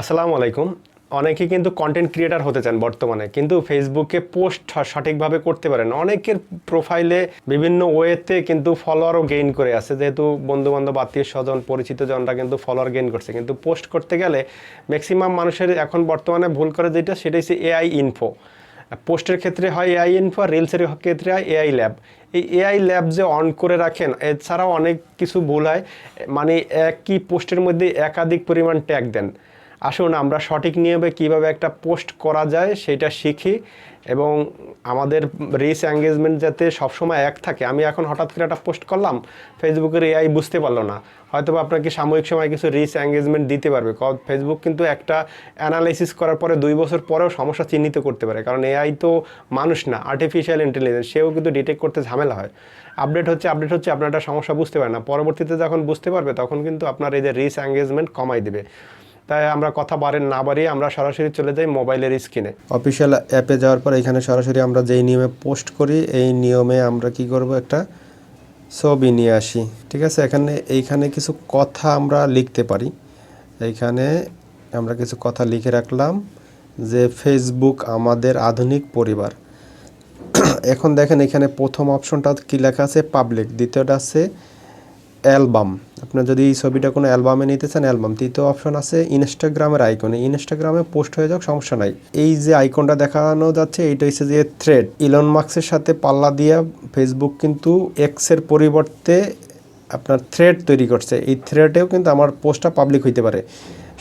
আসসালামু আলাইকুম। অনেকে কিন্তু কন্টেন্ট ক্রিয়েটার হতে চান বর্তমানে, কিন্তু ফেসবুকে পোস্ট সঠিকভাবে করতে পারেন। অনেকের প্রোফাইলে বিভিন্ন ওয়েতে কিন্তু ফলোয়ারও গেইন করে আছে যেহেতু বন্ধু বান্ধব আত্মীয় স্বজন পরিচিত জনরা কিন্তু ফলোয়ার গেইন করছে। কিন্তু পোস্ট করতে গেলে ম্যাক্সিমাম মানুষের এখন বর্তমানে ভুল করে যেটা, সেটা হচ্ছে এআই ইনফো পোস্টের ক্ষেত্রে হয় এআই ইনফো আর রিলসের ক্ষেত্রে হয় এআই ল্যাব এই এআই ল্যাব যে অন করে রাখেন, এছাড়াও অনেক কিছু ভুল হয়। মানে একই পোস্টের মধ্যে একাধিক পরিমাণ ট্যাগ দেন। আসুন আমরা সঠিক নিয়মে কীভাবে একটা পোস্ট করা যায় সেটা শিখি এবং আমাদের রিস এঙ্গেজমেন্ট যাতে সবসময় এক থাকে। আমি এখন হঠাৎ করে একটা পোস্ট করলাম, ফেসবুকের এআই বুঝতে পারল না। হয়তো আপনাকে সাময়িক সময় কিছু রিস এঙ্গেজমেন্ট দিতে পারবে। ফেসবুক কিন্তু একটা অ্যানালাইসিস করার পরে দুই বছর পরেও সমস্যা চিহ্নিত করতে পারে। কারণ এআই তো মানুষ না আর্টিফিশিয়াল ইন্টেলিজেন্স সেও কিন্তু ডিটেক্ট করতে ঝামেলা হয়। আপডেট হচ্ছে আপডেট হচ্ছে, আপনার একটা সমস্যা বুঝতে পারে না। পরবর্তীতে যখন বুঝতে পারবে, তখন কিন্তু আপনার এই যে রিচ এঙ্গেজমেন্ট কমাই দেবে। তাই আমরা কথা বাড়েন না বাড়িয়ে আমরা সরাসরি চলে যাই মোবাইলের স্ক্রিনে। অফিসিয়াল অ্যাপে যাওয়ার পর এখানে সরাসরি আমরা যেই নিয়মে পোস্ট করি, এই নিয়মে আমরা কি করব একটা ছবি নিয়ে আসি। ঠিক আছে? এখানে, এইখানে কিছু কথা আমরা লিখতে পারি। এইখানে আমরা কিছু কথা লিখে রাখলাম যে ফেসবুক আমাদের আধুনিক পরিবার। এখন দেখেন এখানে প্রথম অপশনটা কি লেখা আছে? পাবলিক দ্বিতীয়টা আছে অ্যালবাম। আপনার যদি এই ছবিটা কোনো অ্যালবামে নিতে চান, অ্যালবাম তৃতীয় অপশন আছে ইনস্টাগ্রামের আইকনে। ইনস্টাগ্রামে পোস্ট হয়ে যাক, সমস্যা নাই। এই যে আইকনটা দেখানো যাচ্ছে এইটা হচ্ছে যে থ্রেড ইলন মার্কসের সাথে পাল্লা দিয়ে ফেসবুক কিন্তু এক্সের পরিবর্তে আপনার থ্রেড তৈরি করছে। এই থ্রেডেও কিন্তু আমার পোস্টটা পাবলিক হইতে পারে।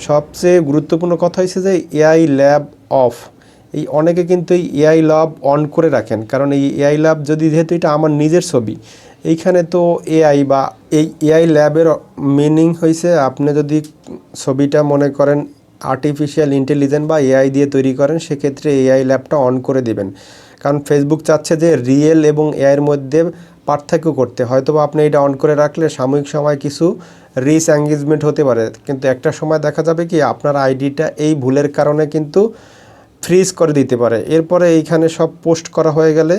সবচেয়ে গুরুত্বপূর্ণ কথা হচ্ছে যে এআই ল্যাব অফ এই অনেকে কিন্তু এই এআই ল্যাব অন করে রাখেন। কারণ এই এআই ল্যাব যদি, যেহেতু এটা আমার নিজের ছবি, এইখানে তো এআই বা এই এআই ল্যাবের মিনিং হয়েছে আপনি যদি ছবিটা মনে করেন আর্টিফিশিয়াল ইন্টেলিজেন্স বা এআই দিয়ে তৈরি করেন, সেক্ষেত্রে এআই ল্যাবটা অন করে দেবেন। কারণ ফেসবুক চাচ্ছে যে রিয়েল এবং এআইয়ের মধ্যে পার্থক্য করতে। হয়তো বা আপনি এটা অন করে রাখলে সাময়িক সময় কিছু রিস এঙ্গেজমেন্ট হতে পারে। কিন্তু একটা সময় দেখা যাবে কি আপনার আইডিটা এই ভুলের কারণে কিন্তু ফ্রিজ করে দিতে পারে। এরপরে এইখানে সব পোস্ট করা হয়ে গেলে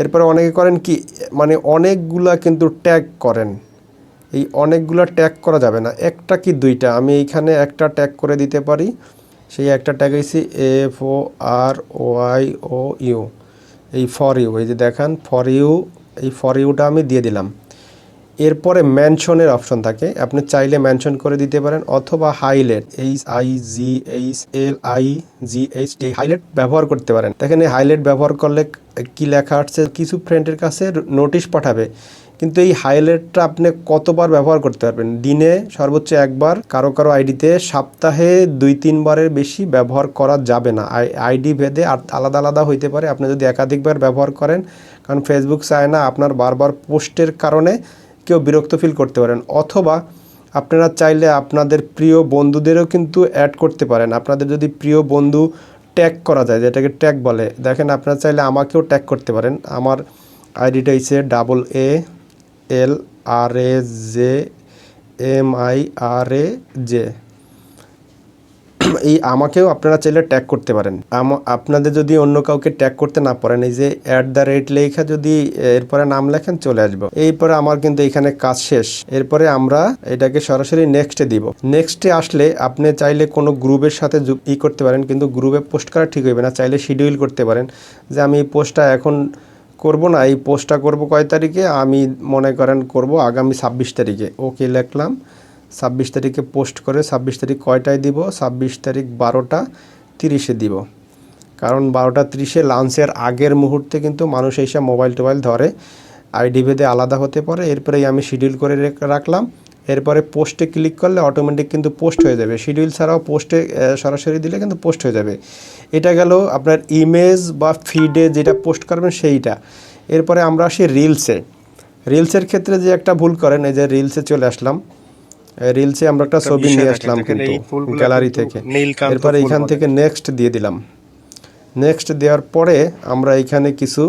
এরপরে অনেকে করেন কি মানে অনেকগুলা কিন্তু ট্যাগ করেন। এই অনেকগুলা ট্যাগ করা যাবে না। একটা কি দুইটা? আমি এইখানে একটা ট্যাগ করে দিতে পারি। সেই একটা ট্যাগ হয়েছি F O R Y O U এই ফর ইউ এই যে দেখান ফর ইউ এই ফর ইউটা আমি দিয়ে দিলাম। এরপরে ম্যানশনের অপশন থাকে। আপনি চাইলে ম্যানশন করে দিতে পারেন অথবা highlight H I G H L I G H T highlight ব্যবহার করতে পারেন। দেখেন হাইলাইট ব্যবহার করলে কি লেখা আসছে? কিছু ফ্রেন্ডের কাছে নোটিশ পাঠাবে। কিন্তু এই হাইলাইটটা আপনি কতবার ব্যবহার করতে পারবেন? দিনে সর্বোচ্চ একবার, কারও কারও আইডিতে সপ্তাহে দুই, তিনবারের বেশি ব্যবহার করা যাবে না। আইডি ভেদে আর আলাদা আলাদা হইতে পারে। আপনি যদি একাধিকবার ব্যবহার করেন, কারণ ফেসবুক চায় না আপনার বারবার পোস্টের কারণে কেউ বিরক্ত ফিল করতে পারেন, অথবা আপনারা চাইলে আপনাদের প্রিয় বন্ধুদেরও কিন্তু অ্যাড করতে পারেন। আপনাদের যদি প্রিয় বন্ধু ট্যাগ করা যায়, যেটাকে ট্যাগ বলে, দেখেন আপনারা চাইলে আমাকেও ট্যাগ করতে পারেন। আমার আইডিটা হচ্ছে double A L R A J M I R A J এই আমাকেও আপনারা চাইলে ট্যাগ করতে পারেন। আপনাদের যদি অন্য কাউকে ট্যাগ করতে না পারেন, এই যে অ্যাট দ্য রেট লেখা যদি এরপরে নাম লেখেন, চলে আসব। এরপরে আমার কিন্তু এখানে কাজ শেষ। এরপরে আমরা এটাকে সরাসরি নেক্সটে দিব। নেক্সটে আসলে আপনি চাইলে কোনো গ্রুপের সাথে ই করতে পারেন, কিন্তু গ্রুপে পোস্ট করা ঠিক হইবে না। চাইলে শিডিউল করতে পারেন যে আমি এই পোস্টটা এখন করব না। এই পোস্টটা করব কয় তারিখে? আমি মনে করেন করব আগামী ছাব্বিশ তারিখে। ওকে লিখলাম। ছাব্বিশ তারিখে পোস্ট করে ছাব্বিশ তারিখ কয়টায় দিব? ছাব্বিশ তারিখ বারোটা তিরিশে দিব। কারণ বারোটা তিরিশে লাঞ্চের আগের মুহূর্তে কিন্তু মানুষ এসে মোবাইল টোবাইল ধরে। আইডি ভেদে আলাদা হতে পারে। এরপরেই আমি শিডিউল করে রেখ- রাখলাম। এরপরে পোস্টে ক্লিক করলে অটোমেটিক কিন্তু পোস্ট হয়ে যাবে। শিডিউল ছাড়াও পোস্টে সরাসরি দিলে কিন্তু পোস্ট হয়ে যাবে। এটা গেল আপনার ইমেজ বা ফিডে যেটা পোস্ট করবেন সেইটা। এরপরে আমরা আসি রিলসে রিলসের ক্ষেত্রে যে একটা ভুল করেন, এই যে রিলসে চলে আসলাম। রিলসে আমরা একটা ছবি নিয়ে আসলাম কিন্তু গ্যালারি থেকে। এরপরে এখান থেকে নেক্সট দিয়ে দিলাম। নেক্সট দেওয়ার পরে আমরা এখানে কিছু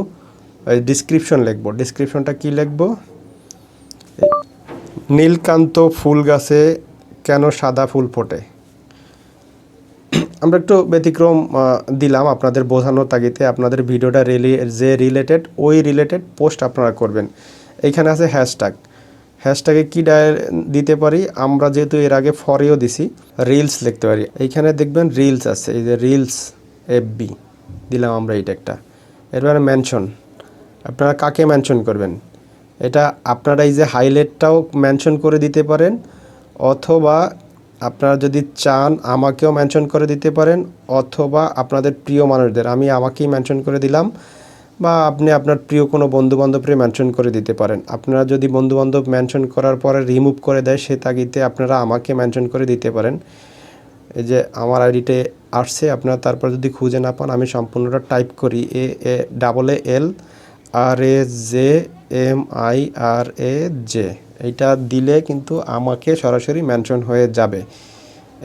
ডিসক্রিপশন লিখব। ডিসক্রিপশনটা কি লিখব? নীলকান্ত ফুল গাছে কেন সাদা ফুল ফোটে? আমরা একটু ব্যতিক্রম দিলাম আপনাদের বোঝানোর তাগিতে আপনাদের ভিডিওটা রিলি যে রিলেটেড ওই রিলেটেড পোস্ট আপনারা করবেন। এইখানে আছে হ্যাশট্যাগ হ্যাশট্যাগে কি ডায়- দিতে পারি? আমরা যেহেতু এর আগে ফরেও দিছি রিলস লিখতে পারি। এইখানে দেখবেন রিলস আছে, এই যে রিলস এফবি দিলাম আমরা এইটা একটা। এরপরে মেনশন আপনারা কাকে মেনশন করবেন? এটা আপনারা এই যে হাইলাইটটাও মেনশন করে দিতে পারেন, অথবা আপনারা যদি চান আমাকেও মেনশন করে দিতে পারেন, অথবা আপনাদের প্রিয় মানুষদের, আমি আমাকেই মেনশন করে দিলাম। বা আপনি আপনার প্রিয় কোনো বন্ধু বান্ধবকে মেনশন করে দিতে পারেন। আপনারা যদি বন্ধু বান্ধব মেনশন করার পরে রিমুভ করে দেয়, সে তাগিতে আপনারা আমাকে মেনশন করে দিতে পারেন। এই যে আমার আইডিতে আসছে, আপনারা তারপর যদি খুঁজে না পান, আমি সম্পূর্ণটা টাইপ করি। A A double A L R A J M I R A J এইটা দিলে কিন্তু আমাকে সরাসরি মেনশন হয়ে যাবে।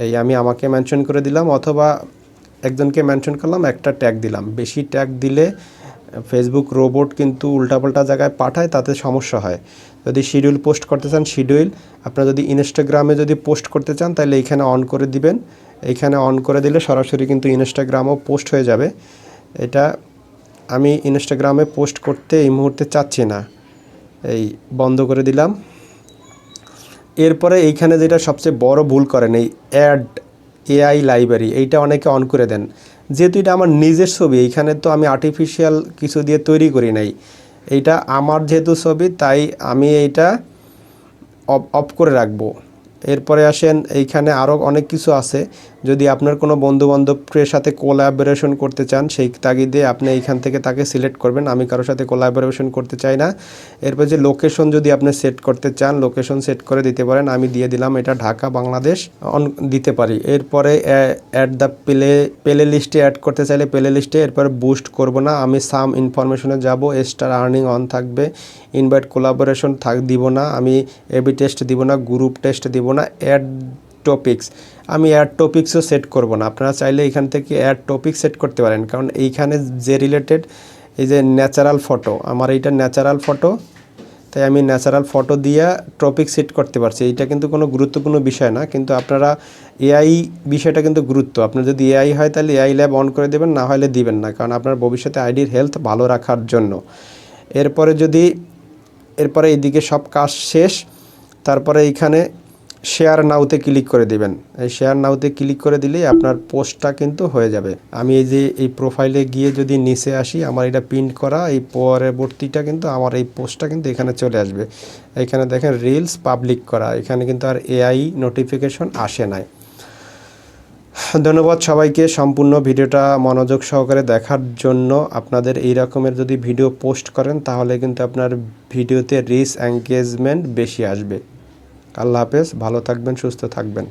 এই আমি আমাকে মেনশন করে দিলাম, অথবা একজনকে মেনশন করলাম, একটা ট্যাগ দিলাম। বেশি ট্যাগ দিলে ফেসবুক রোবট কিন্তু উল্টাপাল্টা জায়গায় পাঠায়, তাতে সমস্যা হয়। যদি শিডিউল পোস্ট করতে চান শিডিউল আপনারা যদি ইনস্টাগ্রামে যদি পোস্ট করতে চান, তাহলে এইখানে অন করে দিবেন। এইখানে অন করে দিলে সরাসরি কিন্তু ইনস্টাগ্রামও পোস্ট হয়ে যাবে। এটা আমি ইনস্টাগ্রামে পোস্ট করতে এই মুহূর্তে চাচ্ছি না। এই বন্ধ করে দিলাম। এরপরে এইখানে যেটা সবচেয়ে বড় ভুল করেন, এই অ্যাড এআই লাইব্রেরি এইটা অনেকে অন করে দেন। যেহেতু এটা আমার নিজের ছবি এইখানে তো আমি আর্টিফিশিয়াল কিছু দিয়ে তৈরি করি নাই। এইটা আমার যেহেতু ছবি, তাই আমি এইটা অফ অফ করে রাখব। এরপরে আসেন, এইখানে আরও অনেক কিছু আছে। যদি আপনার কোনো বন্ধুবান্ধবের সাথে কোলাবোরেশন করতে চান, সেই তাগিদে আপনি এইখান থেকে তাকে সিলেক্ট করবেন। আমি কারোর সাথে কোলাবোরেশন করতে চাই না। এরপর যে লোকেশন যদি আপনি সেট করতে চান লোকেশন সেট করে দিতে পারেন। আমি দিয়ে দিলাম, এটা ঢাকা, বাংলাদেশ, অন, দিতে পারি। এরপরে অ্যাড দ্য প্লে প্লে লিস্টে অ্যাড করতে চাইলে প্লে লিস্টে এরপরে বুস্ট করব না। আমি সাম ইনফরমেশনে যাব স্টার আর্নিং অন থাকবে ইনভাইট কোলাবোরেশন থাক, দিব না। আমি এবি টেস্ট দিব না গ্রুপ টেস্ট দিব না অ্যাড টপিক্স আমি অ্যাড টপিক্সও সেট করব না। আপনারা চাইলে এখান থেকে অ্যাড টপিক সেট করতে পারেন। কারণ এইখানে যে রিলেটেড এই যে ন্যাচারাল ফটো আমার এইটা ন্যাচারাল ফটো তাই আমি ন্যাচারাল ফটো দিয়ে টপিক সেট করতে পারছি। এইটা কিন্তু কোনো গুরুত্বপূর্ণ বিষয় না, কিন্তু আপনারা এআই বিষয়টা কিন্তু গুরুত্ব। আপনার যদি এআই হয়, তাহলে এআই ল্যাব অন করে দেবেন, না হলে দিবেন না। কারণ আপনার ভবিষ্যতে আইডির হেলথ ভালো রাখার জন্য। এরপরে যদি, এরপরে এইদিকে সব কাজ শেষ, তারপরে এইখানে শেয়ার নাউতে ক্লিক করে দিবেন। এই শেয়ার নাউতে ক্লিক করে দিলেই আপনার পোস্টটা কিন্তু হয়ে যাবে। আমি এই যে এই প্রোফাইলে গিয়ে যদি নিচে আসি, আমার এটা প্রিন্ট করা, এই পরবর্তীটা কিন্তু আমার এই পোস্টটা কিন্তু এখানে চলে আসবে। এখানে দেখেন রিলস পাবলিক করা, এখানে কিন্তু আর এআই নোটিফিকেশন আসে নাই। ধন্যবাদ সবাইকে সম্পূর্ণ ভিডিওটা মনোযোগ সহকারে দেখার জন্য। আপনাদের এই রকমের যদি ভিডিও পোস্ট করেন, তাহলে কিন্তু আপনার ভিডিওতে রিচ এঙ্গেজমেন্ট বেশি আসবে। আল্লাহ হাফেজ ভালো থাকবেন সুস্থ থাকবেন।